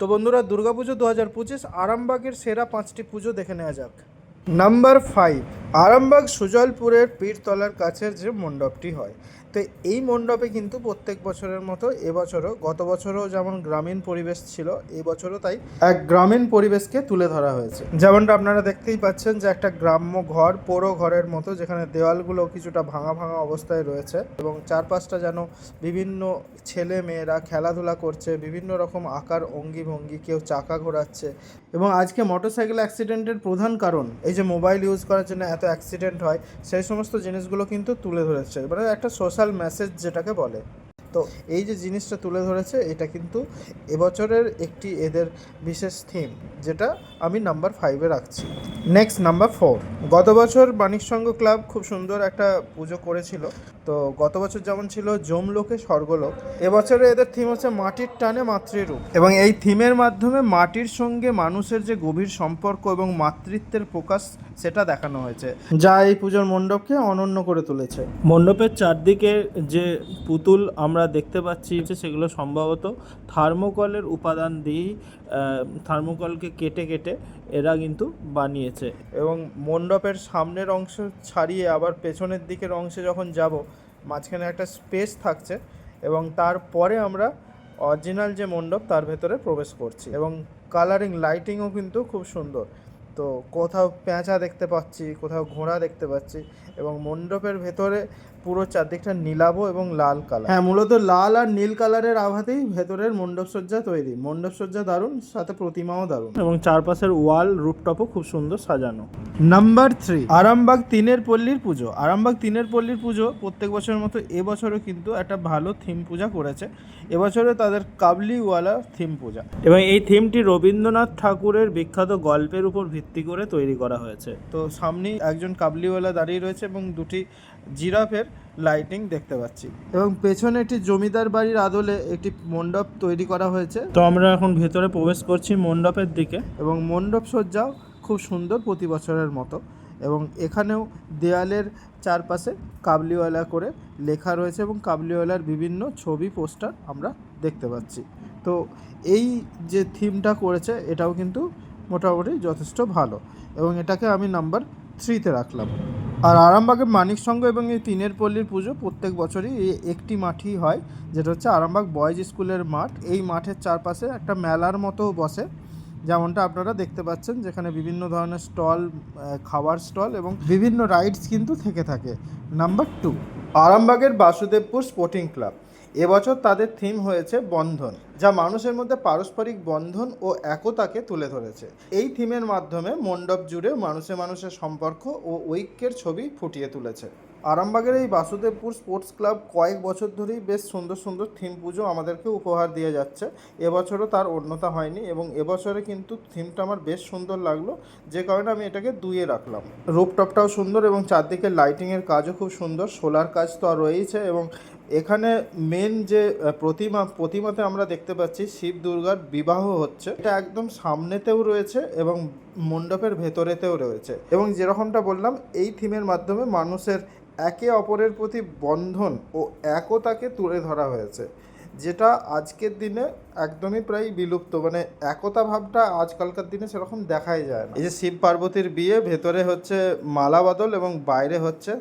তো বন্ধুরা, দুর্গাপুজো দু হাজার পঁচিশ আরামবাগের সেরা পাঁচটি পুজো দেখে নেওয়া যাক। নাম্বার ফাইভ আরামবাগ সুজলপুরের পীরতলার কাছের যে মণ্ডপটি হয়। তো এই মণ্ডপে কিন্তু প্রত্যেক বছরের মতো এবছরও, গত বছরও যেমন গ্রামীণ পরিবেশ ছিল, এবছরও তাই এক গ্রামীণ পরিবেশকে তুলে ধরা হয়েছে। যেমনটা আপনারা দেখতেই পাচ্ছেন যে একটা গ্রাম্য ঘর, পোড়ো ঘরের মতো, যেখানে দেওয়ালগুলো কিছুটা ভাঙা ভাঙা অবস্থায় রয়েছে এবং চারপাশটা যেন বিভিন্ন ছেলে মেয়েরা খেলাধুলা করছে, বিভিন্ন রকম আকার অঙ্গি ভঙ্গি, কেউ চাকা ঘোরাচ্ছে এবং আজকে মোটরসাইকেল অ্যাক্সিডেন্টের প্রধান কারণ, এই যে মোবাইল ইউজ করার জন্য এত অ্যাক্সিডেন্ট হয়, সেই সমস্ত জিনিসগুলো কিন্তু তুলে ধরেছে। মানে একটা সোশ্যাল মেসেজ যেটাকে বলে। তো এই যে জিনিসটা তুলে ধরেছে, এটা কিন্তু এবছরের একটি এদের বিশেষ থিম যেটা আমি নাম্বার ফাইভে রাখছি। নেক্সট নাম্বার ফোর গত বছর সংঘ ক্লাব খুব সুন্দর একটা পুজো করেছিল। তো গত বছর যেমন ছিল জমলোকে স্বর্গলোক এবছরে এদের থিম হচ্ছে মাটির টানে মাতৃরূপ। এবং এই থিমের মাধ্যমে মাটির সঙ্গে মানুষের যে গভীর সম্পর্ক এবং মাতৃত্বের প্রকাশ সেটা দেখানো হয়েছে যা এই পুজোর মণ্ডপকে অনন্য করে তুলেছে। মণ্ডপের চারদিকে যে পুতুল আমরা দেখতে পাচ্ছি যে সেগুলো সম্ভবত থার্মোকলের উপাদান দিয়েই থার্মোকলকে কেটে কেটে এরা কিন্তু বানিয়েছে। এবং মণ্ডপের সামনের অংশ ছাড়িয়ে আবার পেছনের দিকের অংশে যখন যাব মাঝখানে একটা স্পেস থাকছে এবং তারপরে আমরা অরিজিনাল যে মণ্ডপ, তার ভেতরে প্রবেশ করছি। এবং কালারিং লাইটিংও কিন্তু খুব সুন্দর। তো কোথাও পেঁচা দেখতে পাচ্ছি কোথাও ঘোড়া দেখতে পাচ্ছি এবং মণ্ডপের ভেতরে পুরো চারদিকটা নীলাভ এবং লাল কালার হ্যাঁ মূলত লাল আর নীল কালারের আভাতেই ভেতরের মণ্ডপসজ্জা তৈরি। মণ্ডপসজ্জা দারুণ সাথে প্রতিমাও দারুণ। এবং চারপাশের ওয়াল রুফটপও খুব সুন্দর সাজানো। নাম্বার থ্রি আরামবাগ তিনের পল্লীর পুজো। আরামবাগ তিনের পল্লীর পুজো প্রত্যেক বছরের মতো এবছরও কিন্তু একটা ভালো থিম পূজা করেছে। এবছরে তাদের কাবলিওয়ালা থিম পূজা। এবং এই থিমটি রবীন্দ্রনাথ ঠাকুরের বিখ্যাত গল্পের উপর ভিত্তি করে তৈরি করা হয়েছে। তো সামনেই একজন কাবলিওয়ালা দাঁড়িয়ে রয়েছে এবং দুটি জিরাফের লাইটিং দেখতে পাচ্ছি। এবং পেছনে একটি জমিদার বাড়ির আদলে একটি মণ্ডপ তৈরি করা হয়েছে। তো আমরা এখন ভেতরে প্রবেশ করছি মণ্ডপের দিকে। এবং মণ্ডপ সজ্জাও খুব সুন্দর প্রতি বছরের মতো। এবং এখানেও দেয়ালের চারপাশে কাবলিওয়ালা করে লেখা রয়েছে এবং কাবলিওয়ালার বিভিন্ন ছবি পোস্টার আমরা দেখতে পাচ্ছি। তো এই যে থিমটা করেছে এটাও কিন্তু মোটামুটি যথেষ্ট ভালো। এবং এটাকে আমি নাম্বার থ্রিতে রাখলাম। আর আরামবাগের মানিক সংঘ এবং এই তিনের পল্লীর পুজো প্রত্যেক বছরই একটি মাঠই হয়, যেটা হচ্ছে আরামবাগ বয়েজ স্কুলের মাঠ। এই মাঠের চারপাশে একটা মেলার মতো বসে, যেমনটা আপনারা দেখতে পাচ্ছেন, যেখানে বিভিন্ন ধরনের স্টল খাওয়ার স্টল এবং বিভিন্ন রাইডস কিন্তু থেকে থাকে। নাম্বার টু আরামবাগের বাসুদেবপুর স্পোর্টিং ক্লাব এবছর তাদের থিম হয়েছে বন্ধন, যা মানুষের মধ্যে পারস্পরিক বন্ধন ও একতাকে তুলে ধরেছে। এই থিমের মাধ্যমে মণ্ডপ জুড়ে মানুষে মানুষের সম্পর্ক ও ঐক্যের ছবি ফুটিয়ে তুলেছে। আরামবাগের এই বাসুদেবপুর স্পোর্টস ক্লাব কয়েক বছর ধরেই বেশ সুন্দর সুন্দর থিম পুজো আমাদেরকে উপহার দিয়ে যাচ্ছে। এবছরও তার অন্যতা হয়নি এবং এবছরে কিন্তু থিমটা আমার বেশ সুন্দর লাগল, যে কারণে আমি এটাকে দুইয়ে রাখলাম। রূপটপটাও সুন্দর এবং চারদিকে লাইটিংয়ের কাজও খুব সুন্দর সোলার কাজ তো আর রয়েছে এবং এখানে মেন যে প্রতিমা, প্রতিমাতে আমরা দেখতে পাচ্ছি শিব দুর্গার বিবাহ হচ্ছে। এটা একদম সামনেতেও রয়েছে এবং মণ্ডপের ভেতরেতেও রয়েছে। এবং যেরকমটা বললাম, এই থিমের মাধ্যমে মানুষের একে অপরের প্রতি বন্ধন ও একতাকে তুলে ধরা হয়েছে। যেটা আজকের দিনে একদমই প্রায় বিলুপ্ত মানে একতা ভাবটা আজকালকার দিনে সেরকম দেখাই যায় না। এই যে শিব পার্বতীর বিয়ে, ভেতরে হচ্ছে মালা বদল এবং বাইরে হচ্ছে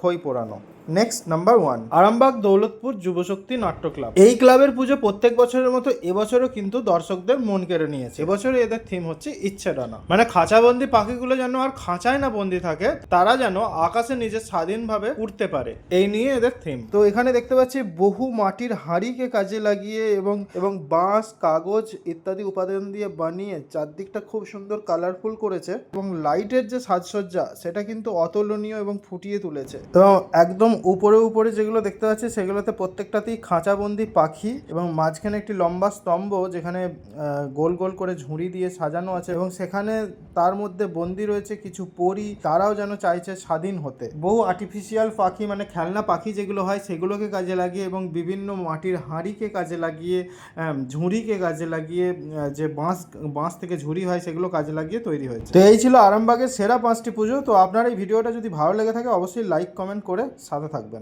খই পোড়ানো। Next number one Arambagh Daulatpur Jubashakti Natya club. এই ক্লাবের পুজো প্রত্যেক বছরের মতো এবছরও কিন্তু দর্শকদের মন কেড়ে নিয়েছে। এবছরে এদের থিম হচ্ছে ইচ্ছে ডানা মানে খাঁচাবন্দি পাখিগুলো যেন আর খাঁচায় না বন্দি থাকে তারা যেন আকাশে নিজে স্বাধীনভাবে উঠতে পারে। এই নিয়ে এদের থিম তো এখানে দেখতে পাচ্ছি বহু মাটির হাঁড়িকে কাজে লাগিয়ে এবং এবং বাঁশ কাগজ ইত্যাদি উপাদান দিয়ে বানিয়ে চারদিকটা খুব সুন্দর কালারফুল করেছে। এবং লাইটের যে সাজসজ্জা সেটা কিন্তু অতুলনীয় এবং ফুটিয়ে তুলেছে। তো একদম উপরে উপরে যেগুলো দেখতে পাচ্ছি, সেগুলোতে প্রত্যেকটাতেই খাঁচাবন্দি পাখি এবং মাঝখানে একটি লম্বা স্তম্ভ যেখানে গোল গোল করে ঝুড়ি দিয়ে সাজানো আছে এবং সেখানে তার মধ্যে বন্দি রয়েছে কিছু পরি, তারাও যেন চাইছে স্বাধীন হতে। বহু আর্টিফিশিয়াল পাখি মানে খেলনা পাখি যেগুলো হয়, সেগুলোকে কাজে লাগিয়ে এবং বিভিন্ন মাটির হাঁড়িকে কাজে লাগিয়ে ঝুড়িকে কাজে লাগিয়ে যে বাঁশ বাঁশ থেকে ঝুড়ি হয় সেগুলো কাজে লাগিয়ে তৈরি হয়েছে। তো এই ছিল আরামবাগের সেরা পাঁচটি পুজো। তো আপনার এই ভিডিওটা যদি ভালো লেগে থাকে, অবশ্যই লাইক কমেন্ট করে সাথে থাকবেন